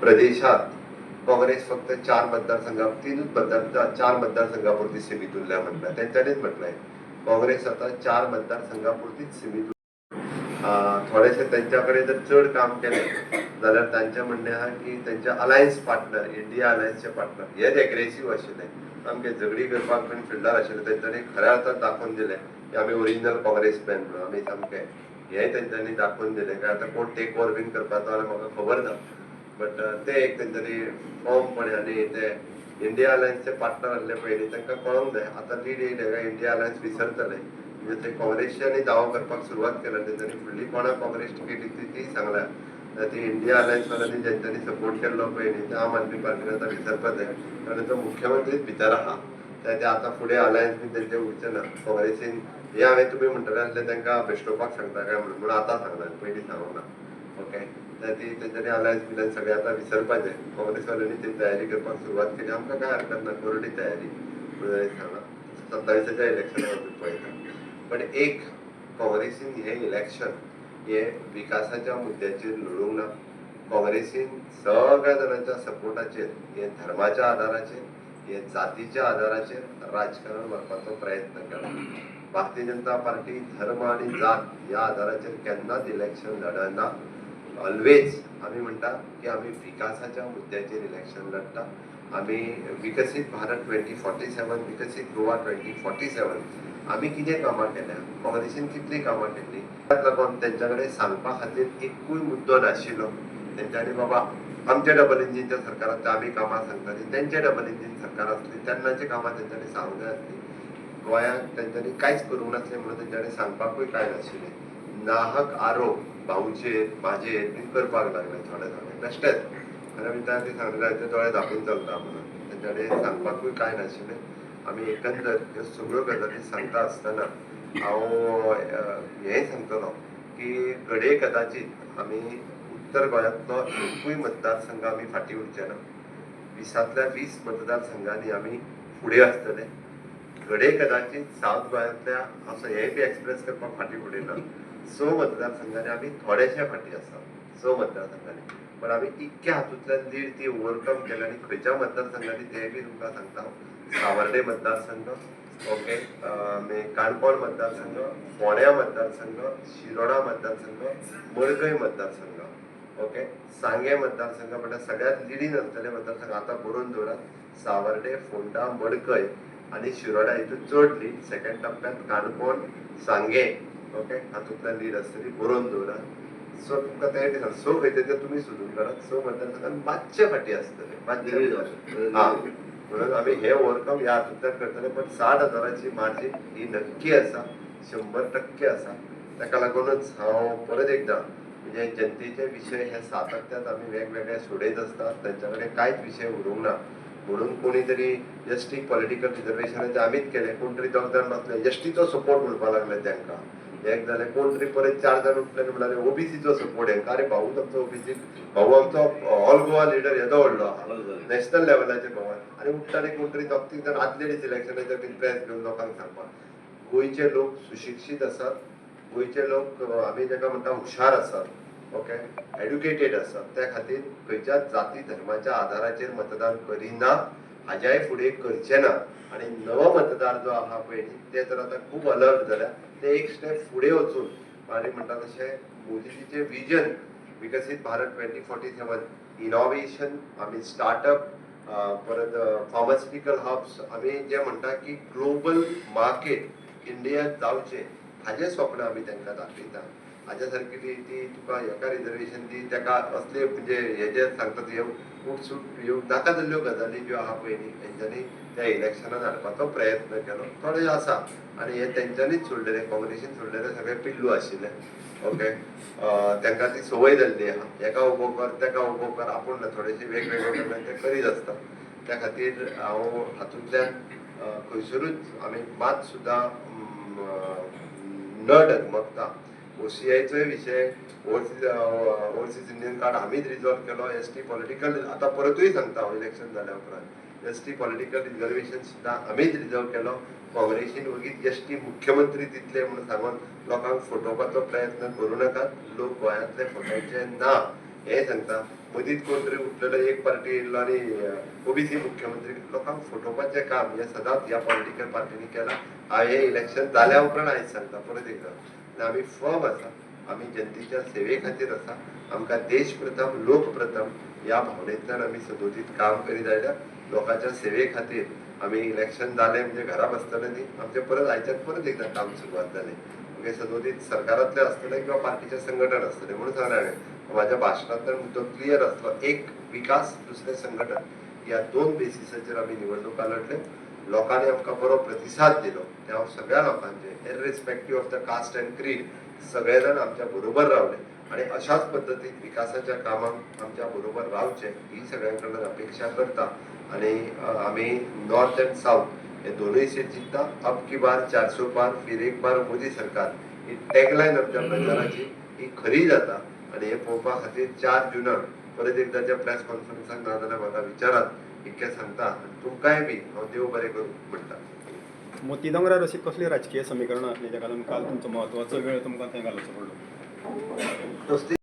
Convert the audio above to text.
प्रदेशात काँग्रेस फक्त चार मतदारसंघात तीनच मतदार चार मतदारसंघापुरती सीमित उरल्या म्हटलं त्यांच्यानेच म्हटलंय. काँग्रेस आता चार मतदारसंघापुरतीच सीमित थोडेसे त्यांच्याकडे जर चढ काम केलें जाल्यार तांचें म्हणणे आहा की त्यांचे अलायन्स पार्टनर इंडिया अलायन्सचे पार्टनर हेच एग्रेसीव आशिल्ले सामके झगडी करपाक पण फिल्डार आशिल्ले त्यांच्यानी खऱ्या अर्थान दाखोवन दिले की आम्ही ओरिजिनल काँग्रेस मॅन म्हणून आम्ही सामके हे तेंच्यांनी दाखोवन दिलें. काय आतां कोण टेक ओवर बीन करपाचो जाल्यार म्हाका खबर ना बट ते एक त्यांच्यानी फॉर्म पडे आनी ते इंडिया अलायन्सचे पार्टनर आसले पयलीं तांकां कळोंक जाय आतां लीड येयले काय इंडिया अलायन्स विसरतले म्हणजे ते काँग्रेसच्यांनी दावो करपाक सुरवात केला तेंच्यांनी फुडली कोणाक काँग्रेस टिकेट दितली ती सांगल्या ती इंडिया अलायन्स वाल्यांनी सपोर्ट केल्लो पयलीं ते आम आदमी पार्टीन आतां विसरपाक जाय कारण तो मुख्यमंत्रीच भितर आहा ते आता आतां फुडें अलायन्स बी तेंचे उरचे ना काँग्रेसीन हे हांवें तुमी म्हणटले आसलें तांकां बेश्टोवपाक सांगता काय म्हणून? म्हणून आतां सांगता पयलीं सांगूंक ना ओके तर ती तेंच्यांनी अलायन्स बिलायन सगळें आतां विसरपाचें काँग्रेसवाल्यांनी ती तयारी करपाक सुरवात केली. आमकां काय हरकत ना कोरडी तयारी. म्हणून सांगला सत्तावीसाच्या इलेक्शनाक आमी पळयता पण एक काँग्रेसीन हें इलेक्शन हे विकासाच्या मुद्द्याचेर लढूंक ना काँग्रेसीन सगळ्या जाणांच्या सपोर्टाचेर हे धर्माच्या आदाराचेर हे जातीच्या आदाराचेर राजकारण व्हरपाचो प्रयत्न केला भारतीय जनता पार्टी धर्म आणि जात या आदाराचेर केन्नाच इलेक्शन लढना ऑलवेज आमी म्हणटा की आमी विकासाच्या मुद्द्याचेर इलेक्शन लढटा आमी विकसीत भारत ट्वेंटी फॉर्टी सेवन विकसीत गोवा ट्वेंटी फॉर्टी सेवन आमी कितें कामां केल्या? काँग्रेसीन कितली कामां केली? त्याक लागून तेंच्या कडेन सांगपा खातीर एकूय मुद्दो नाशिल्लो त्यांच्यानी बाबा आमच्या डबल इंजिनच्या सरकारात आमी कामां सांगतालीं तेंचे डबल इंजिन सरकार आसली तेन्नाची कामां तेंच्यांनी सांगूंक जाय आसली गोंयांत तेंच्यांनी कांयच करूंक नासलें म्हणून तेंच्यांनी सांगपाकूय कांय नाशिल्लें नाहक आरोप भाऊचेर म्हाजेर बीन करपाक लागले थोडे थोडे बेश्टेच आनी आमी तांणी सांगलें ते दोळे धांपून चलता म्हणून. तेंच्यानी सांगपाकूय कांय नाशिल्लें आमी एकंदर ह्यो सगळ्यो गजाली सांगता आसतना हांव अ, हेंय सांगतलो की घडये कदाचित आमी उत्तर गोंयांतलो एकूय मतदारसंघ आमी फाटीं उरचे ना विसांतल्या वीस मतदारसंघांनी आमी फुडें आसतले घडे कदाचित सावथ गोंयांतल्या असो हेंय बी एक्सप्रेस करपाक फाटीं उडयना स मतदारसंघांनी आमी थोडेशे फाटीं आसा स मतदारसंघांनी. पण आमी इतक्या हातूंतल्यान लीड ती ओवरकम केल्या आनी खंयच्या मतदारसंघांनी ते बी तुमकां सांगता हो. सावर्डे मतदारसंघ ओके मागीर काणकोण मतदारसंघ फोंड्या मतदारसंघ शिरोडा मतदारसंघ मडगय मतदारसंघ. ओके? सांगे मतदारसंघ म्हणल्यार सगळ्यात लिडीन आसतले मतदारसंघ आतां बरोवन दवरात सावर्डे फोंडा मडकय आनी शिरोडा हितून चड लीड सेकंड टप्प्यात काणकोण सांगे. ओके? हातूंतल्यान लीड आसतली बरोवन दवरात सो तुमकां ते सांग सो खंय ते तुमी सोदून काडात स मतदारसंघात मातशे फाटी आसतले मातशे हा. म्हणून आमी हे ओवरकम ह्या हातूंतल्यान करतले पण साठ हजाराची मार्जीन ही नक्की आसा शंबर टक्के आसा ताका लागूनच हांव परत एकदां. म्हणजे जनतेचे विशय हे सातत्यात आमी वेगवेगळे सोडत आसतात त्यांच्याकडे कडेन कांयच विशय उरूंक ना. म्हणून कोणी तरी एस टी पॉलिटिकल रिजर्वेशनाचे आमीच केले कोण तरी दोग जाण बसले एस टीचो सपोर्ट म्हणपा लागले तांकां एक जाले कोण तरी परत चार जाण उठले म्हणाले ओबीसीचो सपोर्ट हेंका अरे भाऊ आमचो ओबीसी? भाऊ आमचो ऑल गोवा लिडर येदो व्हडलो आहा नॅशनल लेवलाचे भाऊ. आणि उठताले कोण तरी दोग तीन जाण आदले सिलेक्शनाचे बीन प्रेस घेवन लोकांक सांगपाक गोंयचे लोक सुशिक्षीत आसात गोंयचे लोक आमी ताका म्हणटा हुशार आसात ओके? एड्युकेटेड आसात. त्या खातीर खंयच्याच जाती धर्माच्या आधाराचेर मतदान करिना हाज्याय फुडें करचे ना. आणि नवो मतदार जो आहा पळय न्ही, ते जर आतां खूब अलर्ट जाल्या. ते एक स्टेप फुडें वचून आनी म्हणटा तशें मोदीजीचे विजन विकसीत Bharat twenty forty seven innovation आमी स्टार्टअप परत फार्मास्युटिकल हब्स आमी जे म्हणटा की ग्लोबल मार्केट इंडियात जावचें हाजें स्वप्न आमी तांकां दाखयता हाज्या सारकी ती ती तुका हेका रिजर्वेशन दी तेका असले म्हणजे हे जे सांगता ह्यो उठसूट ह्यो हो नाका जाल्ल्यो गजाली ज्यो आहा पळय न्ही तेंच्यांनी त्या इलेक्शनान हाडपाचो प्रयत्न केलो. थोडे आसा आनी हे तेंच्यांनीच सोडलेले काँग्रेसीन सोडलेले सगळे पिल्लू आशिल्ले. ओके तांकां ती संवय जाल्ली आहा एका उबो कर तेका उबो कर आपूण थोडेशे वेगवेगळे ते करीत आसता त्या खातीर हांव हातूंतल्यान खंयसरूच आमी मात सुद्दां न डगमगता ओसीआयचोय विशय ओवरसीज ओवरसीज इंडियन कार्ड आमीच रिजॉल्व केलो एस टी पॉलिटिकल आतां परतूय सांगता हांव इलेक्शन जाल्या उपरांत एस टी पॉलिटिकल रिजर्वेशन सुद्दां आमीच रिजर्व केलो. काँग्रेसीन वगीच एस टी मुख्यमंत्री दितले म्हणून सांगून लोकांक फटोवपाचो प्रयत्न करूं नाकात लोक गोंयांतले फटोवचे ना. हें सांगता. मदींच कोण तरी उठलेलो एक पार्टी येयल्लो आणि ओबीसी मुख्यमंत्री लोकांक फटोवपाचें काम हें सदांच ह्या पॉलिटिकल पार्टीनी केलां. हांव हे इलेक्शन जाल्या उपरांत आयज सांगता परत एकदा. आनी आमी फर्म आसा आमी जनतेच्या सेवे खातीर आसा आमकां देश प्रथम लोक प्रथम ह्या भावनेंतल्यान आमी सदोदीत काम करीत आयल्या लोकांच्या सेवे खातीर आमी इलेक्शन जालें म्हणजे घरा बसतले न्ही आमचें परत आयच्यान परत एकदा काम सुरवात जालें म्हणजे सदोदित सरकारातले आसतले किंवा पार्टीचे संघटन आसतले म्हणून सांगलें हांवें म्हाज्या भाशणांतल्यान मुद्दो क्लियर आसलो एक विकास दुसरें संघटन. ह्या दोन बेसिसाचेर आमी निवडणुका लढले लोकांनी आमकां बरो प्रतिसाद दिलो. ते हांव सगळ्या लोकांचे irrespective of the caste and creed सगळे जाण आमच्या बरोबर रावले. आणि अशाच पद्दतीन विकासाच्या कामांक आमच्या बरोबर रावचे ही सगळ्यां कडल्यान अपेक्षा करता. आणि आमी नॉर्थ अँड साऊथ हे दोनूय सीट जिखता अब की बार चारसो पार फिर एक बार मोदी सरकार। ही टॅगलायन आमच्या प्रचाराची ही खरी जाता। आणि हे पळोवपा खातीर चार जुनाक परत एकदाच्या प्रेस कॉन्फरन्साक ना जाल्यार म्हाका विचारात इतकें सांगता? आनी तुमकांय बी हांव देव बरें करूं म्हणटा मोती दोंगरार अशी कसली राजकीय समीकरणां आसली जेका लागून काल तुमचो म्हत्वाचो वेळ तुमकां थंय घालचो पडलो?